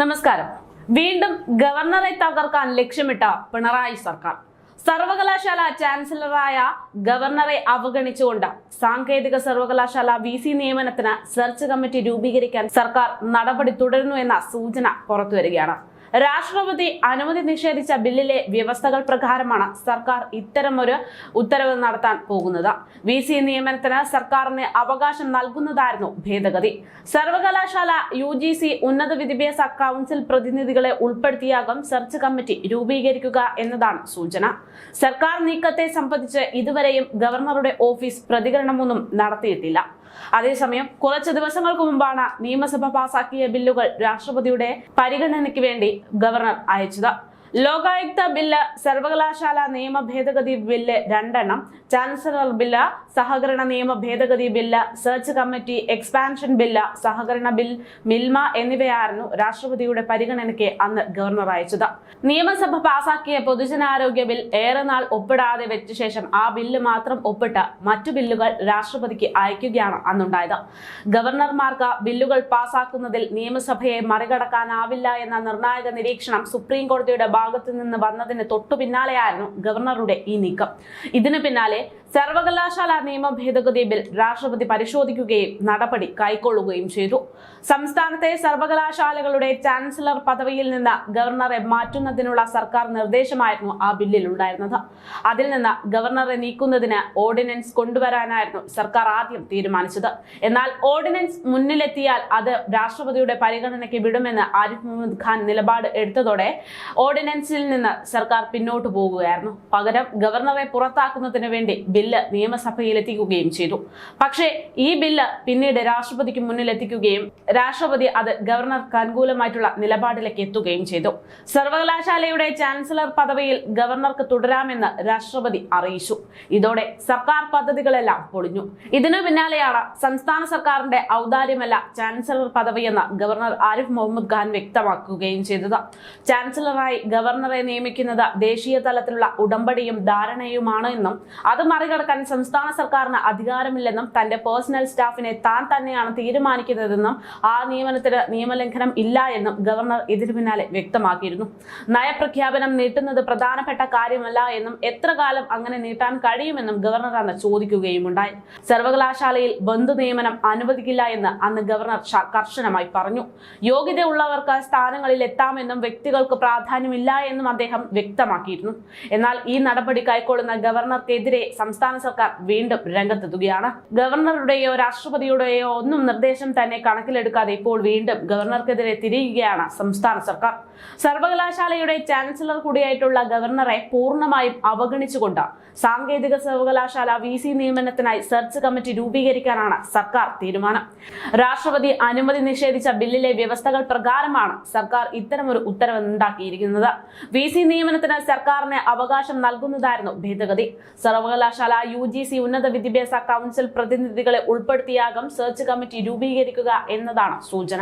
നമസ്കാരം. വീണ്ടും ഗവർണറെ തകർക്കാൻ ലക്ഷ്യമിട്ട പിണറായി സർക്കാർ. സർവകലാശാല ചാൻസലറായ ഗവർണറെ അവഗണിച്ചുകൊണ്ട് സാങ്കേതിക സർവകലാശാല വി സി നിയമനത്തിന് സെർച്ച് കമ്മിറ്റി രൂപീകരിക്കാൻ സർക്കാർ നടപടി തുടരുന്നു എന്ന സൂചന പുറത്തുവരികയാണ്. രാഷ്ട്രപതി അനുമതി നിഷേധിച്ച ബില്ലിലെ വ്യവസ്ഥകൾ പ്രകാരമാണ് സർക്കാർ ഇത്തരമൊരു ഉത്തരവ് നടത്താൻ പോകുന്നത്. വി സി നിയമനത്തിന് സർക്കാരിന് അവകാശം നൽകുന്നതായിരുന്നു ഭേദഗതി. സർവകലാശാല യു ജി സി ഉന്നത വിദ്യാഭ്യാസ കൗൺസിൽ പ്രതിനിധികളെ ഉൾപ്പെടുത്തിയാകും സെർച്ച് കമ്മിറ്റി രൂപീകരിക്കുക എന്നതാണ് സൂചന. സർക്കാർ നീക്കത്തെ സംബന്ധിച്ച് ഇതുവരെയും ഗവർണറുടെ ഓഫീസ് പ്രതികരണമൊന്നും നടത്തിയിട്ടില്ല. അതേസമയം കുറച്ച് ദിവസങ്ങൾക്ക് മുമ്പാണ് നിയമസഭ പാസാക്കിയ ബില്ലുകൾ രാഷ്ട്രപതിയുടെ പരിഗണനയ്ക്ക് വേണ്ടി ഗവർണർ അയച്ചത്. ലോകായുക്ത ബില്ല് സർവകലാശാല നിയമ ഭേദഗതി ബില്ല് രണ്ടെണ്ണം ചാൻസലർ ബില്ല് സഹകരണ നിയമ ഭേദഗതി bill search committee expansion bill സഹകരണ ബിൽ മിൽമ എന്നിവയായിരുന്നു രാഷ്ട്രപതിയുടെ പരിഗണനയ്ക്ക് അന്ന് ഗവർണർ അയച്ചത്. നിയമസഭ പാസാക്കിയ പൊതുജനാരോഗ്യ ബിൽ ഏറെ നാൾ ഒപ്പിടാതെ വെച്ച ശേഷം ആ ബില്ല് മാത്രം ഒപ്പിട്ട് മറ്റു ബില്ലുകൾ രാഷ്ട്രപതിക്ക് അയക്കുകയാണ് അന്നുണ്ടായത്. ഗവർണർമാർക്ക് ബില്ലുകൾ പാസാക്കുന്നതിൽ നിയമസഭയെ മറികടക്കാനാവില്ല എന്ന നിർണായക നിരീക്ഷണം സുപ്രീം കോടതിയുടെ ഭാഗത്തു നിന്ന് വന്നതിന് തൊട്ടു പിന്നാലെയായിരുന്നു ഗവർണറുടെ ഈ നീക്കം. ഇതിന് പിന്നാലെ സർവകലാശാല നിയമ ഭേദഗതി ബിൽ രാഷ്ട്രപതി പരിശോധിക്കുകയും നടപടി കൈക്കൊള്ളുകയും ചെയ്തു. സംസ്ഥാനത്തെ സർവകലാശാലകളുടെ ചാൻസലർ പദവിയിൽ നിന്ന് ഗവർണറെ മാറ്റുന്നതിനുള്ള സർക്കാർ നിർദ്ദേശമായിരുന്നു ആ ബില്ലിൽ ഉണ്ടായിരുന്നത്. അതിൽ നിന്ന് ഗവർണറെ നീക്കുന്നതിന് ഓർഡിനൻസ് കൊണ്ടുവരാനായിരുന്നു സർക്കാർ ആദ്യം തീരുമാനിച്ചത്. എന്നാൽ ഓർഡിനൻസ് മുന്നിലെത്തിയാൽ അത് രാഷ്ട്രപതിയുടെ പരിഗണനയ്ക്ക് വിടുമെന്ന് ആരിഫ് മുഹമ്മദ് ഖാൻ നിലപാട് എടുത്തതോടെ ഓർഡിനൻസിൽ നിന്ന് സർക്കാർ പിന്നോട്ടു പോകുകയായിരുന്നു. പകരം ഗവർണറെ പുറത്താക്കുന്നതിന് വേണ്ടി ബില്ല് നിയമസഭയിലെത്തിക്കുകയും ചെയ്തു. പക്ഷേ ഈ ബില്ല് പിന്നീട് രാഷ്ട്രപതിക്ക് മുന്നിലെത്തിക്കുകയും രാഷ്ട്രപതി അത് ഗവർണർക്ക് അനുകൂലമായിട്ടുള്ള നിലപാടിലേക്ക് എത്തുകയും ചെയ്തു. സർവകലാശാലയുടെ ചാൻസലർ പദവിയിൽ ഗവർണർക്ക് തുടരാമെന്ന് രാഷ്ട്രപതി അറിയിച്ചു. ഇതോടെ സർക്കാർ പദ്ധതികളെല്ലാം പൊളിഞ്ഞു. ഇതിനു പിന്നാലെയാണ് സംസ്ഥാന സർക്കാരിന്റെ ഔദാര്യമല്ല ചാൻസലർ പദവിയെന്ന് ഗവർണർ ആരിഫ് മുഹമ്മദ് ഖാൻ വ്യക്തമാക്കുകയും ചെയ്തത്. ചാൻസലറായി ഗവർണറെ നിയമിക്കുന്നത് ദേശീയ തലത്തിലുള്ള ഉടമ്പടിയും ധാരണയുമാണ് എന്നും അത് മറികടക്കാൻ സംസ്ഥാന സർക്കാരിന് അധികാരമില്ലെന്നും തന്റെ പേഴ്സണൽ സ്റ്റാഫിനെ താൻ തന്നെയാണ് തീരുമാനിക്കുന്നതെന്നും ആ നിയമനത്തിന് നിയമലംഘനം ഇല്ല എന്നും ഗവർണർ ഇതിനു പിന്നാലെ വ്യക്തമാക്കിയിരുന്നു. നയപ്രഖ്യാപനം നീട്ടുന്നത് പ്രധാനപ്പെട്ട കാര്യമല്ല എന്നും എത്ര കാലം അങ്ങനെ നീട്ടാൻ കഴിയുമെന്നും ഗവർണർ അന്ന് ചോദിക്കുകയുമുണ്ടായി. സർവകലാശാലയിൽ ബന്ധു നിയമനം അനുവദിക്കില്ല എന്ന് അന്ന് ഗവർണർ കർശനമായി പറഞ്ഞു. യോഗ്യതയുള്ളവർക്ക് സ്ഥാനങ്ങളിൽ എത്താമെന്നും വ്യക്തികൾക്ക് പ്രാധാന്യമില്ല എന്നും അദ്ദേഹം വ്യക്തമാക്കിയിരുന്നു. എന്നാൽ ഈ നടപടി കൈക്കൊള്ളുന്ന ഗവർണർക്കെതിരെ സംസ്ഥാന സർക്കാർ വീണ്ടും രംഗത്തെത്തുകയാണ്. ഗവർണറുടെയോ രാഷ്ട്രപതിയുടെയോ ഒന്നും നിർദ്ദേശം തന്നെ കണക്കിലെടുക്കാതെ ഇപ്പോൾ വീണ്ടും ഗവർണർക്കെതിരെ തിരിയുകയാണ് സംസ്ഥാന സർക്കാർ. സർവകലാശാലയുടെ ചാൻസലർ കൂടിയായിട്ടുള്ള ഗവർണറെ പൂർണമായും അവഗണിച്ചുകൊണ്ട് സാങ്കേതിക സർവകലാശാല വി സി നിയമനത്തിനായി സെർച്ച് കമ്മിറ്റി രൂപീകരിക്കാനാണ് സർക്കാർ തീരുമാനം. രാഷ്ട്രപതി അനുമതി നിഷേധിച്ച ബില്ലിലെ വ്യവസ്ഥകൾ പ്രകാരമാണ് സർക്കാർ ഇത്തരമൊരു ഉത്തരവ് ഉണ്ടാക്കിയിരിക്കുന്നത് വി സി നിയമനത്തിന് സർക്കാരിന് അവകാശം നൽകുന്നതായിരുന്നു ഭേദഗതി. സർവകലാശാല യു ജി സി ഉന്നത വിദ്യാഭ്യാസ കൗൺസിൽ പ്രതിനിധികളെ ഉൾപ്പെടുത്തിയാകും സെർച്ച് കമ്മിറ്റി രൂപീകരിക്കുക എന്നതാണ് സൂചന.